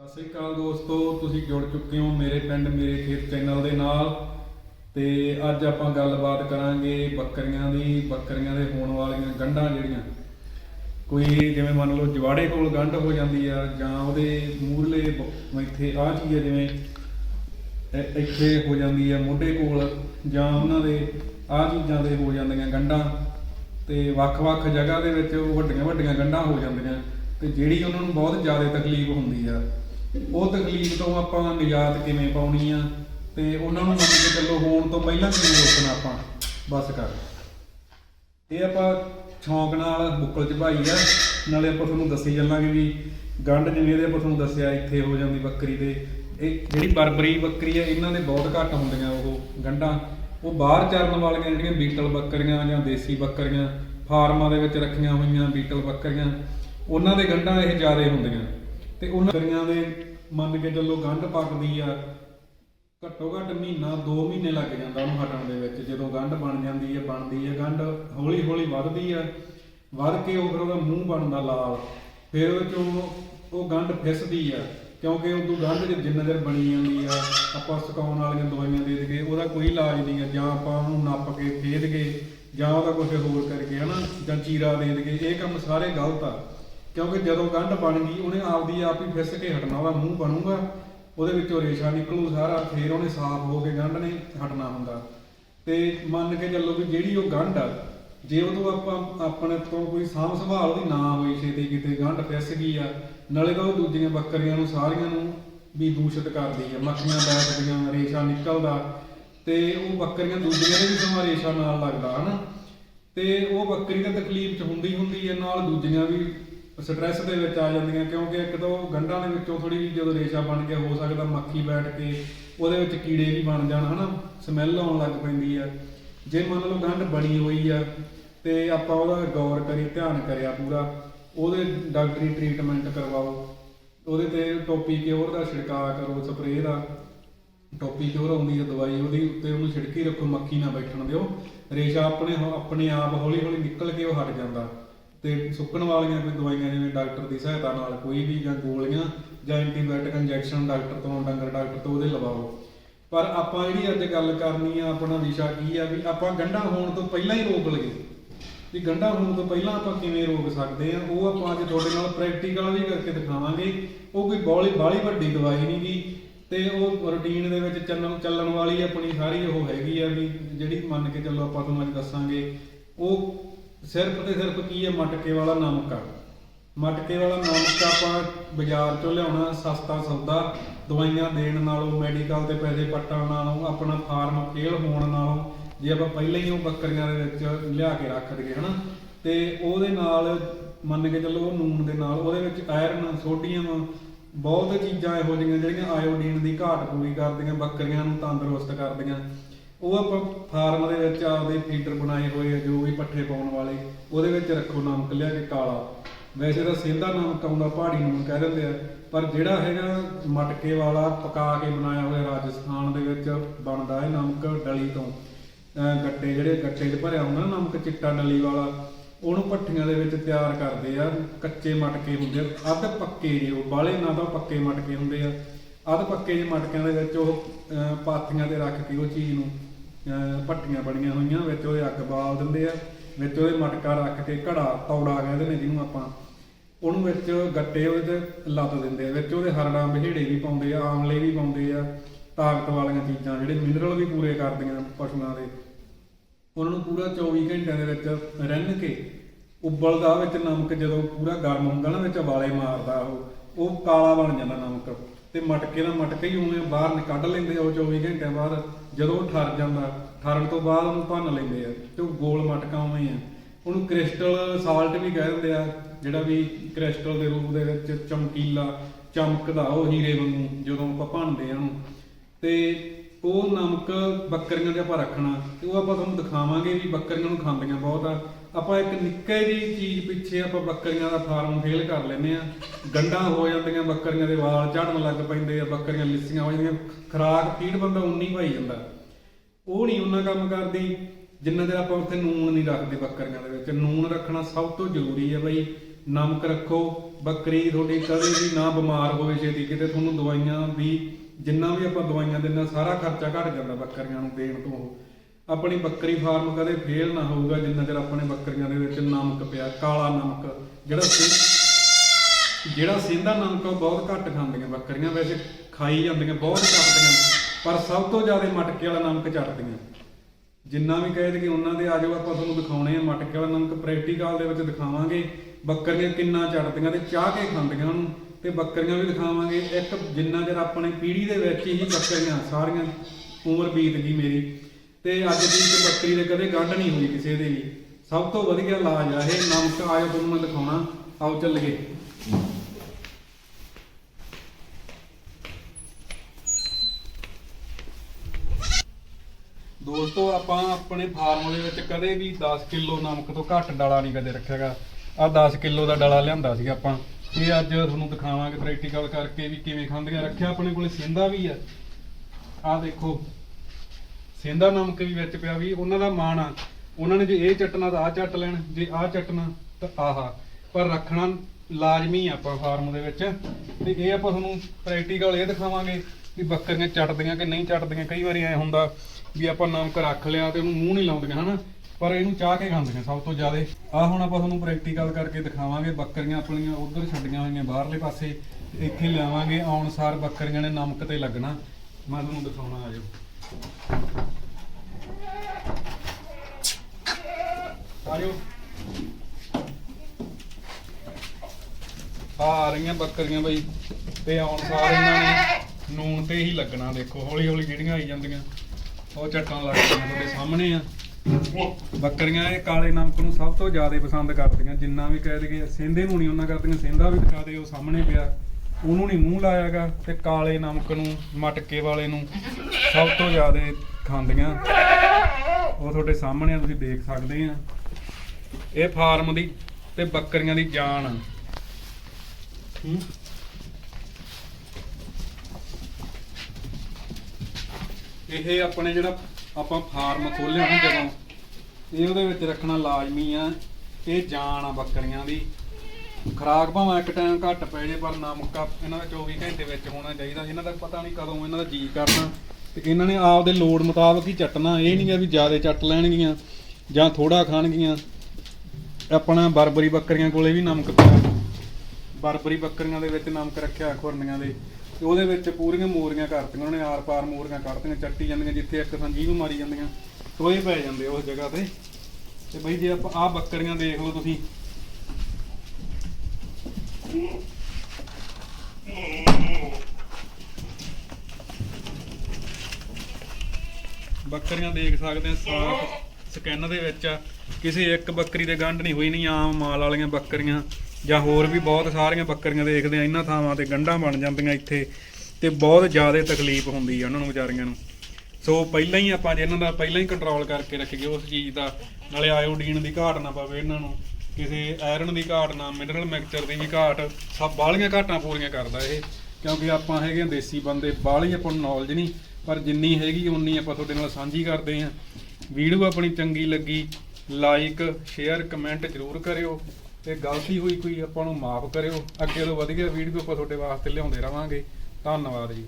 ਸਤਿ ਸ੍ਰੀ ਅਕਾਲ ਦੋਸਤੋ, ਤੁਸੀਂ ਜੁੜ ਚੁੱਕੇ ਹੋ ਮੇਰੇ ਪਿੰਡ ਮੇਰੇ ਖੇਤ ਚੈਨਲ ਦੇ ਨਾਲ। ਤੇ ਅੱਜ ਆਪਾਂ ਗੱਲਬਾਤ ਕਰਾਂਗੇ ਬੱਕਰੀਆਂ ਦੀ, ਬੱਕਰੀਆਂ ਦੇ ਹੋਣ ਵਾਲੀਆਂ ਗੰਢਾਂ ਜਿਹੜੀਆਂ। ਕੋਈ ਜਿਵੇਂ ਮੰਨ ਲਓ ਜਵਾੜੇ ਕੋਲ ਗੰਢ ਹੋ ਜਾਂਦੀ ਆ ਜਾਂ ਉਹਦੇ ਮੂਰਲੇ ਇੱਥੇ ਆ ਚੀਜ਼ ਆ ਜਿਵੇਂ ਇੱਥੇ ਹੋ ਜਾਂਦੀ ਆ ਮੋਢੇ ਕੋਲ ਜਾਂ ਉਹਨਾਂ ਦੇ ਆ ਚੀਜ਼ਾਂ ਦੇ ਹੋ ਜਾਂਦੀਆਂ ਗੰਢਾਂ। ਤੇ ਵੱਖ-ਵੱਖ ਜਗ੍ਹਾ ਦੇ ਵਿੱਚ ਵੱਡੀਆਂ-ਵੱਡੀਆਂ ਗੰਢਾਂ ਹੋ ਜਾਂਦੀਆਂ। ਤੇ ਜਿਹੜੀ ਉਹਨਾਂ ਨੂੰ ਬਹੁਤ ਜ਼ਿਆਦਾ ਤਕਲੀਫ ਹੁੰਦੀ ਆ। ਉਹ ਤਕਲੀਫ ਤੋਂ ਆਪਾਂ ਨਿਜਾਤ ਕਿਵੇਂ ਪਾਉਣੀ ਆ ਤੇ ਉਹਨਾਂ ਨੂੰ ਮੰਨ ਕੇ ਚੱਲੋ ਹੋਣ ਤੋਂ ਪਹਿਲਾਂ ਕਿਵੇਂ ਰੋਕਣਾ ਆਪਾਂ, ਬਸ ਕਰ। ਇਹ ਆਪਾਂ ਸ਼ੌਂਕ ਨਾਲ ਬੁੱਕਲ ਚ ਭਾਈ ਆ, ਨਾਲੇ ਆਪਾਂ ਤੁਹਾਨੂੰ ਦੱਸੀ ਚੱਲਾਂਗੇ ਵੀ ਗੰਢ ਜਿਵੇਂ ਇਹਦੇ ਆਪਾਂ ਤੁਹਾਨੂੰ ਦੱਸਿਆ, ਇੱਥੇ ਹੋ ਜਾਂਦੀ ਬੱਕਰੀ ਦੇ। ਇਹ ਜਿਹੜੀ ਬਰਬਰੀ ਬੱਕਰੀ ਆ, ਇਹਨਾਂ ਦੇ ਬਹੁਤ ਘੱਟ ਹੁੰਦੀਆਂ ਉਹ ਗੰਢਾਂ। ਉਹ ਬਾਹਰ ਚਰਨ ਵਾਲੀਆਂ ਜਿਹੜੀਆਂ ਬੀਟਲ ਬੱਕਰੀਆਂ ਜਾਂ ਦੇਸੀ ਬੱਕਰੀਆਂ, ਫਾਰਮਾਂ ਦੇ ਵਿੱਚ ਰੱਖੀਆਂ ਹੋਈਆਂ ਬੀਟਲ ਬੱਕਰੀਆਂ, ਉਹਨਾਂ ਦੇ ਗੰਢਾਂ ਇਹ ਜ਼ਿਆਦਾ ਹੁੰਦੀਆਂ। ਤੇ ਉਹਨਾਂ ਬੱਕਰੀਆਂ ਦੇ ਮੰਨ ਕੇ ਚੱਲੋ ਗੰਢ ਪੱਕਦੀ ਆ, ਘੱਟੋ ਘੱਟ ਮਹੀਨਾ 2 ਮਹੀਨੇ ਲੱਗ ਜਾਂਦਾ ਉਹਨੂੰ ਹਟਣ ਦੇ ਵਿੱਚ। ਜਦੋਂ ਗੰਢ ਬਣ ਜਾਂਦੀ ਹੈ ਬਣਦੀ ਹੈ ਗੰਢ ਹੌਲੀ ਹੌਲੀ ਵੱਧਦੀ ਹੈ ਵੱਧ ਕੇ ਉਹ ਫਿਰ ਉਹਦਾ ਮੂੰਹ ਬਣਦਾ ਲਾਲ। ਫਿਰ ਉਹ ਚੋਂ ਉਹ ਗੰਢ ਫਿਸਦੀ ਆ, ਕਿਉਂਕਿ ਉਦੋਂ ਗੰਢ ਜੇ ਜਿੰਨਾ ਚਿਰ ਬਣੀ ਜਾਂਦੀ ਆ, ਆਪਾਂ ਸੁਕਾਉਣ ਵਾਲੀਆਂ ਦਵਾਈਆਂ ਦੇ ਦਈਏ, ਉਹਦਾ ਕੋਈ ਇਲਾਜ ਨਹੀਂ ਆ। ਜਾਂ ਆਪਾਂ ਉਹਨੂੰ ਨੱਪ ਕੇ ਫੇਦ ਕੇ ਜਾਂ ਉਹਦਾ ਕੁਝ ਹੋਰ ਕਰਕੇ ਹਨਾ, ਜਾਂ ਚੀਰਾ ਦੇ ਦਈਏ, ਇਹ ਕੰਮ ਸਾਰੇ ਗਲਤ ਆ। ਕਿਉਂਕਿ ਜਦੋਂ ਗੰਢ ਬਣ ਗਈ, ਉਹਨੇ ਆਪਦੀ ਆਪ ਹੀ ਫਿਸ ਕੇ ਹਟਣਾ ਉਹਦਾ ਮੂੰਹ ਬਣੂਗਾ, ਉਹਦੇ ਵਿੱਚੋਂ ਰੇਸ਼ਾ ਨਿਕਲੂ ਸਾਰਾ, ਫੇਰ ਉਹਨੇ ਸਾਫ਼ ਹੋ ਕੇ ਗੰਢ ਨੇ ਹਟਣਾ ਹੁੰਦਾ। ਤੇ ਮੰਨ ਕੇ ਚੱਲੋ ਵੀ ਜਿਹੜੀ ਉਹ ਗੰਢ ਆ, ਜੇ ਉਦੋਂ ਆਪਾਂ ਆਪਣੇ ਤੋਂ ਕੋਈ ਸਾਂਭ ਸੰਭਾਲ ਉਹਦੀ ਨਾ ਹੋਈ, ਛੇਤੀ ਕਿਤੇ ਗੰਢ ਫਿਸ ਗਈ ਆ, ਨਾਲੇ ਤਾਂ ਉਹ ਦੂਜੀਆਂ ਬੱਕਰੀਆਂ ਨੂੰ, ਸਾਰੀਆਂ ਨੂੰ ਵੀ ਦੂਸ਼ਿਤ ਕਰਦੀ ਆ, ਮੱਖੀਆਂ ਬੈਠਦੀਆਂ, ਰੇਸ਼ਾ ਨਿਕਲਦਾ, ਤੇ ਉਹ ਬੱਕਰੀਆਂ ਦੂਜੀਆਂ ਦੇ ਵੀ ਸਮਾਂ ਰੇਸ਼ਾ ਨਾਲ ਲੱਗਦਾ, ਹਨਾ? ਤੇ ਉਹ ਬੱਕਰੀ ਤਾਂ ਤਕਲੀਫ ਚ ਹੁੰਦੀ ਹੁੰਦੀ ਹੈ ਨਾਲ ਦੂਜੀਆਂ ਵੀ ਸਟ੍ਰੈਸ ਦੇ ਵਿੱਚ ਆ ਜਾਂਦੀਆਂ ਕਿਉਂਕਿ ਇੱਕ ਤਾਂ ਉਹ ਗੰਢਾਂ ਦੇ ਵਿੱਚੋਂ ਥੋੜੀ ਜਿਹੀ ਜਦੋਂ ਰੇਸ਼ਾ ਬਣ ਕੇ ਹੋ ਸਕਦਾ ਮੱਖੀ ਬੈਠ ਕੇ, ਉਹਦੇ ਵਿੱਚ ਕੀੜੇ ਵੀ ਬਣ ਜਾਣ, ਹਨਾ? ਸਮੈਲ ਆਉਣ ਲੱਗ ਪੈਂਦੀ ਆ। ਜੇ ਮੰਨ ਲਓ ਗੰਢ ਬਣੀ ਹੋਈ ਆ, ਤੇ ਆਪਾਂ ਉਹਦਾ ਗੌਰ ਕਰੀ ਧਿਆਨ ਕਰਿਆ ਪੂਰਾ, ਉਹਦੇ ਡਾਕਟਰੀ ਟ੍ਰੀਟਮੈਂਟ ਕਰਵਾਓ। ਉਹਦੇ ਤੇ ਟੋਪੀ ਕਿਉਰ ਦਾ ਛਿੜਕਾਅ ਕਰੋ ਸਪਰੇਅ ਦਾ। ਟੋਪੀ ਕਿਉਰ ਆਉਂਦੀ ਹੈ ਦਵਾਈ ਉਹਦੀ ਉੱਤੇ ਉਹਨੂੰ ਛਿੜਕੀ ਰੱਖੋ, ਮੱਖੀ ਨਾ ਬੈਠਣ ਦਿਓ। ਰੇਸ਼ਾ ਆਪਣੇ ਆਪਣੇ ਆਪ ਹੌਲੀ ਹੌਲੀ ਨਿਕਲ ਕੇ ਉਹ ਹਟ ਜਾਂਦਾ। ਤੇ ਸੁੱਕਣ ਵਾਲੀਆਂ ਕੋਈ ਦਵਾਈਆਂ ਜਿਵੇਂ ਡਾਕਟਰ ਦੀ ਸਹਾਇਤਾ ਨਾਲ ਕੋਈ ਵੀ ਜਾਂ ਗੋਲੀਆਂ ਜਾਂ ਐਂਟੀਬਾਇਓਟਿਕ ਇੰਜੈਕਸ਼ਨ ਡਾਕਟਰ ਤੋਂ, ਡੰਗਰ ਡਾਕਟਰ ਤੋਂ ਉਹਦੇ ਲਵਾਓ। ਪਰ ਆਪਾਂ ਜਿਹੜੀ ਅੱਜ ਗੱਲ ਕਰਨੀ ਆ, ਆਪਣਾ ਵਿਸ਼ਾ ਕੀ ਆ ਵੀ ਆਪਾਂ ਗੰਢਾ ਹੋਣ ਤੋਂ ਪਹਿਲਾਂ ਹੀ ਰੋਕ ਲਈਏ। ਵੀ ਗੰਢਾ ਹੋਣ ਤੋਂ ਪਹਿਲਾਂ ਆਪਾਂ ਕਿਵੇਂ ਰੋਕ ਸਕਦੇ ਆ, ਉਹ ਆਪਾਂ ਅੱਜ ਤੁਹਾਡੇ ਨਾਲ ਪ੍ਰੈਕਟੀਕਲ ਵੀ ਕਰਕੇ ਦਿਖਾਵਾਂਗੇ। ਉਹ ਕੋਈ ਬੋਲੀ ਬਾਲੀ ਵੱਡੀ ਦਵਾਈ ਨਹੀਂ ਗੀ, ਤੇ ਉਹ ਰੂਟੀਨ ਦੇ ਵਿੱਚ ਚੱਲਣ ਚੱਲਣ ਵਾਲੀ ਆਪਣੀ ਸਾਰੀ ਉਹ ਹੈਗੀ ਆ ਵੀ ਜਿਹੜੀ ਮੰਨ ਕੇ ਚੱਲੋ ਆਪਾਂ ਤੁਹਾਨੂੰ ਅੱਜ ਦੱਸਾਂਗੇ, ਉਹ ਸਿਰਫ ਤੇ ਸਿਰਫ ਕੀ ਹੈ? ਮਟਕੇ ਵਾਲਾ ਨਮਕਾ। ਮਟਕੇ ਵਾਲਾ ਨਮਕ ਆਪਾਂ ਬਾਜ਼ਾਰ ਚੋਂ ਲਿਆਉਣਾ, ਸਸਤਾ ਸੌਦਾ, ਦਵਾਈਆਂ ਦੇਣ ਨਾਲੋਂ, ਮੈਡੀਕਲ ਤੇ ਪੈਸੇ ਪੱਟਣ ਨਾਲੋਂ, ਆਪਣਾ ਫਾਰਮ ਫੇਲ ਹੋਣ ਨਾਲੋਂ, ਜੇ ਆਪਾਂ ਪਹਿਲਾਂ ਹੀ ਉਹ ਬੱਕਰੀਆਂ ਦੇ ਵਿੱਚ ਲਿਆ ਕੇ ਰੱਖ ਦਈਏ, ਹਨਾ? ਤੇ ਉਹਦੇ ਨਾਲ ਮੰਨ ਕੇ ਚੱਲੋ ਉਹ ਨੂਨ ਦੇ ਨਾਲ, ਉਹਦੇ ਵਿੱਚ ਆਇਰਨ ਸੋਡੀਅਮ ਬਹੁਤ ਚੀਜ਼ਾਂ ਇਹੋ ਜਿਹੀਆਂ ਜਿਹੜੀਆਂ ਆਇਓਡੀਨ ਦੀ ਘਾਟ ਪੂਰੀ ਕਰਦੀਆਂ, ਬੱਕਰੀਆਂ ਨੂੰ ਤੰਦਰੁਸਤ ਕਰਦੀਆਂ। ਉਹ ਆਪਾਂ ਫਾਰਮ ਦੇ ਵਿੱਚ ਆਪਦੇ ਫੀਡਰ ਬਣਾਏ ਹੋਏ ਆ, ਜੋ ਵੀ ਪੱਠੇ ਪਾਉਣ ਵਾਲੇ, ਉਹਦੇ ਵਿੱਚ ਰੱਖੋ ਨਮਕ, ਲਿਆ ਕੇ ਕਾਲਾ। ਵੈਸੇ ਤਾਂ ਸਿੰਧਾ ਨਮਕ ਆਉਂਦਾ, ਪਹਾੜੀ ਨਮਕ ਕਹਿ ਦਿੰਦੇ ਆ, ਪਰ ਜਿਹੜਾ ਹੈਗਾ ਮਟਕੇ ਵਾਲਾ ਪਕਾ ਕੇ ਬਣਾਇਆ ਹੋਇਆ ਰਾਜਸਥਾਨ ਦੇ ਵਿੱਚ ਬਣਦਾ ਹੈ ਨਮਕ ਡਲੀ ਤੋਂ। ਅਹ ਗੱਟੇ, ਜਿਹੜੇ ਗੱਟੇ 'ਚ ਭਰਿਆ ਹੁੰਦਾ ਨਾ ਨਮਕ, ਚਿੱਟਾ ਡਲੀ ਵਾਲਾ, ਉਹਨੂੰ ਭੱਠੀਆਂ ਦੇ ਵਿੱਚ ਤਿਆਰ ਕਰਦੇ ਆ। ਕੱਚੇ ਮਟਕੇ ਹੁੰਦੇ ਆ, ਅੱਧ ਪੱਕੇ ਜੇ, ਉਹ ਬਾਲੇ ਨਾ ਤਾਂ ਪੱਕੇ ਮਟਕੇ ਹੁੰਦੇ ਆ। ਅੱਧ ਪੱਕੇ ਜੇ ਮਟਕਿਆਂ ਦੇ ਵਿੱਚ ਉਹ ਪਾਥੀਆਂ ਤੇ ਰੱਖ ਕੇ ਉਹ ਚੀਜ਼ ਨੂੰ ਭੱਟੀਆਂ ਬਣੀਆਂ ਹੋਈਆਂ, ਵਿੱਚ ਉਹਦੇ ਅੱਗ ਬਾਲ ਦਿੰਦੇ ਆ, ਵਿੱਚ ਉਹਦੇ ਮਟਕਾ ਰੱਖ ਕੇ ਘੜਾ ਤੌੜਾ ਕਹਿੰਦੇ ਨੇ ਜਿਹਨੂੰ ਆਪਾਂ। ਉਹਨੂੰ ਵਿੱਚ ਗੱਟੇ ਉਹਦੇ ਤੇ ਲੱਦ ਦਿੰਦੇ ਆ, ਵਿੱਚ ਉਹਦੇ ਹਰੜਾਂ ਬਹਿੜੇ ਵੀ ਪਾਉਂਦੇ ਆ, ਆਮਲੇ ਵੀ ਪਾਉਂਦੇ ਆ, ਤਾਕਤ ਵਾਲੀਆਂ ਚੀਜ਼ਾਂ ਜਿਹੜੇ ਮਿਨਰਲ ਵੀ ਪੂਰੇ ਕਰਦੀਆਂ ਪਸ਼ੂਆਂ ਦੇ। ਉਹਨਾਂ ਨੂੰ ਪੂਰਾ 24 ਘੰਟਿਆਂ ਦੇ ਵਿੱਚ ਰਿੰਨ ਕੇ ਉਬਲਦਾ, ਵਿੱਚ ਨਮਕ ਜਦੋਂ ਪੂਰਾ ਗਰਮ ਹੁੰਦਾ ਨਾ, ਵਿੱਚ ਵਾਲੇ ਮਾਰਦਾ ਉਹ। ਉਹ ਕਾਲਾ ਬਣ ਜਾਂਦਾ ਨਮਕ। ਤੇ ਮਟਕੇ ਦਾ ਮਟਕਾ ਹੀ ਉਵੇਂ ਬਾਹਰ ਨਿ- ਕੱਢ ਲੈਂਦੇ ਆ ਉਹ 24 ਘੰਟਿਆਂ ਬਾਅਦ। ਜਦੋਂ ਉਹ ਠਰ ਜਾਂਦਾ, ਠਰਨ ਤੋਂ ਬਾਅਦ ਉਹਨੂੰ ਭੰਨ ਲੈਂਦੇ ਆ ਤੇ ਉਹ ਗੋਲ ਮਟਕਾ ਉਵੇਂ ਆ। ਉਹਨੂੰ ਕ੍ਰਿਸਟਲ ਸਾਲਟ ਵੀ ਕਹਿ ਦਿੰਦੇ ਆ, ਜਿਹੜਾ ਵੀ ਕ੍ਰਿਸਟਲ ਦੇ ਰੂਪ ਦੇ ਵਿੱਚ ਚਮਕੀਲਾ, ਚਮਕਦਾ ਉਹ ਹੀਰੇ ਵਾਂਗੂ ਜਦੋਂ ਆਪਾਂ ਭੰਨਦੇ ਆ ਉਹਨੂੰ। ਤੇ ਉਹ ਨਮਕ ਬੱਕਰੀਆਂ ਦੇ ਆਪਾਂ ਰੱਖਣਾ ਤੇ ਉਹ ਆਪਾਂ ਤੁਹਾਨੂੰ ਦਿਖਾਵਾਂਗੇ ਵੀ ਬੱਕਰੀਆਂ ਨੂੰ ਖਾਂਦੀਆਂ ਬਹੁਤ ਆ। ਆਪਾਂ ਇੱਕ ਨਿੱਕੇ ਜਿਹੀ ਚੀਜ਼ ਪਿੱਛੇ ਆਪਾਂ ਬੱਕਰੀਆਂ ਦਾ ਫਾਰਮ ਫੇਲ ਕਰ ਲੈਨੇ ਆ। ਗੰਡਾ ਹੋ ਜਾਂਦੀਆਂ ਬੱਕਰੀਆਂ ਦੇ ਵਾਲ, ਝੜਨ ਲੱਗ ਪੈਂਦੇ ਆ, ਬੱਕਰੀਆਂ ਲਿੱਸੀਆਂ ਹੋ ਜਾਂਦੀਆਂ, ਖਰਾਕ, ਫੀਡ ਬੰਦਾ ਉਨੀ ਪਾਈ ਜਾਂਦਾ। ਉਹ ਨਹੀਂ ਉਹਨਾਂ ਕੰਮ ਕਰਦੀ ਜਿੰਨਾ ਚਿਰ ਆਪਾਂ ਉੱਥੇ ਨੂਨ ਨਹੀਂ ਰੱਖਦੇ ਬੱਕਰੀਆਂ ਦੇ ਵਿੱਚ। ਨੂਨ ਰੱਖਣਾ ਸਭ ਤੋਂ ਜ਼ਰੂਰੀ ਹੈ ਬਈ, ਨਮਕ ਰੱਖੋ, ਬੱਕਰੀ ਤੁਹਾਡੀ ਕਦੇ ਵੀ ਨਾ ਬਿਮਾਰ ਹੋਵੇ ਛੇਤੀ ਕਿਤੇ, ਤੁਹਾਨੂੰ ਦਵਾਈਆਂ ਵੀ ਜਿੰਨਾ ਵੀ ਆਪਾਂ ਦਵਾਈਆਂ ਦਿੰਦੇ ਸਾਰਾ ਖਰਚਾ ਘਟ ਜਾਂਦਾ ਬੱਕਰੀਆਂ ਨੂੰ ਦੇਣ ਤੋਂ। ਆਪਣੀ ਬੱਕਰੀ ਫਾਰਮ ਕਦੇ ਫੇਲ ਨਾ ਹੋਊਗਾ, ਜਿੰਨਾ ਚਿਰ ਆਪਣੇ ਬੱਕਰੀਆਂ ਦੇ ਵਿੱਚ ਨਮਕ ਪਿਆ, ਕਾਲਾ ਨਮਕ, ਜਿਹੜਾ ਜਿਹੜਾ ਸਿੰਧਾ ਨਮਕ ਉਹ ਬਹੁਤ ਘੱਟ ਖਾਂਦੀਆਂ ਬੱਕਰੀਆਂ। ਵੈਸੇ ਖਾਈ ਜਾਂਦੀਆਂ, ਬਹੁਤ ਚੱਟਦੀਆਂ ਪਰ ਸਭ ਤੋਂ ਜ਼ਿਆਦਾ ਮਟਕੇ ਵਾਲਾ ਨਮਕ ਚੜਦੀਆਂ ਜਿੰਨਾ ਵੀ ਕਹੇ ਕਿ ਉਹਨਾਂ ਦੇ ਆਜੋ ਆਪਾਂ ਤੁਹਾਨੂੰ ਦਿਖਾਉਣੇ ਆ ਮਟਕੇ ਵਾਲਾ ਨਮਕ ਪ੍ਰੈਕਟੀਕਲ ਦੇ ਵਿੱਚ ਦਿਖਾਵਾਂਗੇ। ਬੱਕਰੀਆਂ ਕਿੰਨਾ ਚੜਦੀਆਂ ਤੇ ਚਾਹ ਕੇ ਖਾਂਦੀਆਂ ਉਹਨੂੰ। ਤੇ ਬੱਕਰੀਆਂ ਵੀ ਦਿਖਾਵਾਂਗੇ। ਇੱਕ ਜਿੰਨਾ ਚਿਰ ਆਪਣੀ ਪੀੜ੍ਹੀ ਦੇ ਵਿੱਚ ਹੀ ਬੱਕਰੀਆਂ, ਸਾਰੀਆਂ ਉਮਰ ਬੀਤ ਗਈ ਮੇਰੀ, ਤੇ ਅੱਜ ਦੀ ਤੇ ਬੱਕਰੀ ਦੇ ਕਦੇ ਗੰਢ ਨਹੀਂ ਹੋਈ ਕਿਸੇ ਦੇ ਵੀ। ਸਭ ਤੋਂ ਵਧੀਆ ਇਲਾਜ ਆ ਇਹ, ਨਮਕ ਆਜੋ ਤੁਹਾਨੂੰ ਮੈਂ ਦਿਖਾਉਣਾ। ਆਓ ਚੱਲੀਏ। ਦੋਸਤੋ, ਆਪਾਂ ਆਪਣੇ ਫਾਰਮ ਦੇ ਵਿੱਚ ਕਦੇ ਵੀ 10 ਕਿਲੋ ਨਮਕ ਤੋਂ ਘੱਟ ਡਾਲਾ ਨਹੀਂ ਕਦੇ ਰੱਖਿਆਗਾ। ਆ 10 ਕਿਲੋ ਦਾ ਡਾਲਾ ਲਿਆਂਦਾ ਸੀ ਆਪਾਂ। ਇਹ ਅੱਜ ਤੁਹਾਨੂੰ ਦਿਖਾਵਾਂਗੇ ਪ੍ਰੈਕਟੀਕਲ ਕਰਕੇ ਵੀ ਕਿਵੇਂ ਖਾਂਦੀਆਂ। ਰੱਖਿਆ ਆਪਣੇ ਕੋਲੇ ਸਿੰਦਾ ਵੀ ਆ। ਆ ਦੇਖੋ ਸਿੰਦਾ ਨਮਕ ਵੀ ਵਿੱਚ ਪਿਆ ਵੀ, ਉਹਨਾਂ ਦਾ ਮਾਣ ਆ। ਉਹਨਾਂ ਨੇ ਜੇ ਇਹ ਚੱਟਣਾ ਤਾਂ ਆ ਚੱਟ ਲੈਣ, ਜੇ ਆ ਚੱਟਣਾ ਤਾਂ ਆਹਾ। ਪਰ ਰੱਖਣਾ ਲਾਜ਼ਮੀ ਆ ਆਪਾਂ ਫਾਰਮ ਦੇ ਵਿੱਚ। ਤੇ ਇਹ ਆਪਾਂ ਤੁਹਾਨੂੰ ਪ੍ਰੈਕਟੀਕਲ ਇਹ ਦਿਖਾਵਾਂਗੇ ਵੀ ਬੱਕਰੀਆਂ ਚੱਟਦੀਆਂ ਕਿ ਨਹੀਂ ਚੱਟਦੀਆਂ। ਕਈ ਵਾਰੀ ਐ ਹੁੰਦਾ ਵੀ ਆਪਾਂ ਨਮਕ ਰੱਖ ਲਿਆ ਤੇ ਉਹਨੂੰ ਮੂੰਹ ਨਹੀਂ ਲਾਉਂਦੀਆਂ, ਹਨਾ? ਪਰ ਇਹਨੂੰ ਚਾਹ ਕੇ ਖਾਂਦੀਆਂ ਸਭ ਤੋਂ ਜ਼ਿਆਦਾ। ਆ ਹੁਣ ਆਪਾਂ ਤੁਹਾਨੂੰ ਪ੍ਰੈਕਟੀਕਲ ਕਰਕੇ ਦਿਖਾਵਾਂਗੇ, ਬੱਕਰੀਆਂ ਆਪਣੀਆਂ ਉਧਰ ਛੱਡੀਆਂ ਹੋਈਆਂ ਬਾਹਰਲੇ ਪਾਸੇ ਤੇ ਇੱਥੇ ਲਿਆਵਾਂਗੇ, ਆਉਣ ਬੱਕਰੀਆਂ ਨੇ ਨਮਕ ਤੇ ਲੱਗਣਾ। ਮੈਂ ਤੁਹਾਨੂੰ ਦਿਖਾਉਣਾ ਆ ਜਾਓ। ਆਜੋ ਆ ਰਹੀਆਂ ਬੱਕਰੀਆਂ ਬਈ, ਤੇ ਆਉਣ ਸਾਰ ਇਹਨਾਂ ਨੇ ਨੂਨ ਤੇ ਹੀ ਲੱਗਣਾ, ਦੇਖੋ ਹੌਲੀ ਹੌਲੀ ਜਿਹੜੀਆਂ ਆਈ ਜਾਂਦੀਆਂ, ਉਹ ਚੱਟਣ ਲੱਗ ਪਈਆਂ ਤੁਹਾਡੇ ਸਾਹਮਣੇ ਆ। ਬੱਕਰੀਆਂ ਇਹ ਕਾਲੇ ਨਮਕ ਨੂੰ ਸਭ ਤੋਂ ਜ਼ਿਆਦਾ ਪਸੰਦ ਕਰਦੀਆਂ, ਜਿੰਨਾ ਵੀ ਕਹਿ ਦਈਏ ਸਿੰਧੇ ਨੂੰ ਨਹੀਂ ਉਹਨਾਂ ਕਰਦੀਆਂ, ਸਿੰਧਾ ਵੀ ਦਿਖਾ ਦੇ ਉਹ ਸਾਹਮਣੇ ਪਿਆ। ਉਹਨੂੰ ਨਹੀਂ ਮੂੰਹ ਲਾਇਆਗਾ ਤੇ ਕਾਲੇ ਨਮਕ ਨੂੰ, ਮਟਕੇ ਵਾਲੇ ਨੂੰ ਸਭ ਤੋਂ ਜ਼ਿਆਦਾ ਖਾਂਦੀਆਂ। ਉਹ ਤੁਹਾਡੇ ਸਾਹਮਣੇ ਆ, ਤੁਸੀਂ ਦੇਖ ਸਕਦੇ ਆ। ਇਹ ਫਾਰਮ ਦੀ ਤੇ ਬੱਕਰੀਆਂ ਦੀ ਜਾਨ ਆ। ਇਹ ਆਪਣੇ ਜਿਹੜਾ ਆਪਾਂ ਫਾਰਮ ਖੋਲਿਆ ਨਾ ਜਦੋਂ ਇਹ ਉਹਦੇ ਵਿੱਚ ਰੱਖਣਾ ਲਾਜ਼ਮੀ ਆ, ਇਹ ਜਾਨ ਆ ਬੱਕਰੀਆਂ ਦੀ। ਖਰਾਕ ਭਾਵੇਂ ਇੱਕ ਟਾਈਮ ਘੱਟ ਪੈ ਜੇ, ਪਰ ਨਮਕ ਆ ਇਹਨਾਂ ਦਾ 24 ਘੰਟੇ ਵਿੱਚ ਹੋਣਾ ਚਾਹੀਦਾ। ਇਹਨਾਂ ਦਾ ਪਤਾ ਨਹੀਂ ਕਦੋਂ ਇਹਨਾਂ ਦਾ ਜੀ ਕਰਨਾ। ਤੇ ਇਹਨਾਂ ਨੇ ਆਪਦੇ ਲੋੜ ਮੁਤਾਬਕ ਹੀ ਚੱਟਣਾ। ਇਹ ਨਹੀਂ ਆ ਵੀ ਜ਼ਿਆਦਾ ਚੱਟ ਲੈਣਗੀਆਂ ਜਾਂ ਥੋੜਾ ਖਾਣਗੀਆਂ। ਆਪਣਾ ਬਰਬਰੀ ਬੱਕਰੀਆਂ ਕੋਲੇ ਵੀ ਨਮਕ ਪਿਆ। ਬਰਬਰੀ ਬੱਕਰੀਆਂ ਦੇ ਵਿੱਚ ਨਮਕ ਰੱਖਿਆ ਖੁਰਨੀਆਂ ਦੇ। ਉਹਦੇ ਵਿੱਚ ਪੂਰੀਆਂ ਮੋਰੀਆਂ ਕਰਤੀਆਂ। ਉਹਨਾਂ ਨੇ ਆਰ ਪਾਰ ਮੋਰੀਆਂ ਕੱਢਤੀਆਂ, ਚੱਟੀ ਜਾਂਦੀਆਂ, ਜਿੱਥੇ ਇੱਕ ਸੰਜੀਵ ਮਾਰੀ ਜਾਂਦੀਆਂ। ਟੋਏ ਪੈ ਜਾਂਦੇ ਉਸ ਜਗ੍ਹਾ ਤੇ। ਤੇ ਬਈ ਜੇ ਆਪਾਂ ਆ ਬੱਕਰੀਆਂ ਦੇਖ ਲਓ ਤੁਸੀਂ। ਬੱਕਰੀਆਂ ਦੇਖ ਸਕਦੇ ਆ ਸਾਫ਼ ਸਕਿਨ ਦੇ ਵਿੱਚ ਆ। ਕਿਸੇ ਇੱਕ ਬੱਕਰੀ ਦੇ ਗੰਢ ਨਹੀਂ ਹੋਈ, ਨਹੀਂ ਆਮ ਮਾਲ ਵਾਲੀਆਂ ਬੱਕਰੀਆਂ, ਜਾਂ ਹੋਰ ਵੀ ਬਹੁਤ ਸਾਰੀਆਂ ਬੱਕਰੀਆਂ ਦੇਖਦੇ ਆ, ਇਹਨਾਂ ਥਾਵਾਂ ਤੇ ਗੰਢਾਂ ਬਣ ਜਾਂਦੀਆਂ ਇੱਥੇ। ਤੇ ਬਹੁਤ ਜ਼ਿਆਦਾ ਤਕਲੀਫ ਹੁੰਦੀ ਆ ਉਹਨਾਂ ਨੂੰ ਵਿਚਾਰੀਆਂ ਨੂੰ। ਸੋ ਪਹਿਲਾਂ ਹੀ ਆਪਾਂ ਜੇ ਇਹਨਾਂ ਦਾ ਪਹਿਲਾਂ ਹੀ ਕੰਟਰੋਲ ਕਰਕੇ ਰੱਖੀਏ ਉਸ ਚੀਜ਼ ਦਾ, ਨਾਲੇ ਆਇਓਡੀਨ ਦੀ ਘਾਟ ਨਾ ਪਵੇ ਇਹਨਾਂ ਨੂੰ, ਕਿਸੇ ਆਇਰਨ ਦੀ ਘਾਟ ਨਾ ਮਿਨਰਲ ਮਿਕਸਚਰ ਦੀ ਵੀ ਘਾਟ, ਸਭ ਬਾਹਲੀਆਂ ਘਾਟਾਂ ਪੂਰੀਆਂ ਕਰਦਾ ਇਹ, ਕਿਉਂਕਿ ਆਪਾਂ ਹੈਗੇ ਆ ਦੇਸੀ ਬੰਦੇ, ਬਾਹਲੀ ਆਪਾਂ ਨੂੰ ਨੌਲੇਜ ਨਹੀਂ, ਪਰ ਜਿੰਨੀ ਹੈਗੀ ਉਨੀ ਆਪਾਂ ਤੁਹਾਡੇ ਨਾਲ ਸਾਂਝੀ ਕਰਦੇ ਹਾਂ। ਵੀਡੀਓ ਆਪਣੀ ਚੰਗੀ ਲੱਗੀ ਲਾਈਕ ਸ਼ੇਅਰ ਕਮੈਂਟ ਜ਼ਰੂਰ ਕਰਿਓ, ਤੇ ਗਲਤੀ ਹੋਈ ਕੋਈ ਆਪਾਂ ਨੂੰ ਮਾਫ ਕਰਿਓ। ਅੱਗੇ ਤੋਂ ਵਧੀਆ ਵੀਡੀਓ ਆਪਾਂ ਤੁਹਾਡੇ ਵਾਸਤੇ ਲਿਆਉਂਦੇ ਰਵਾਂਗੇ। ਧੰਨਵਾਦ ਜੀ।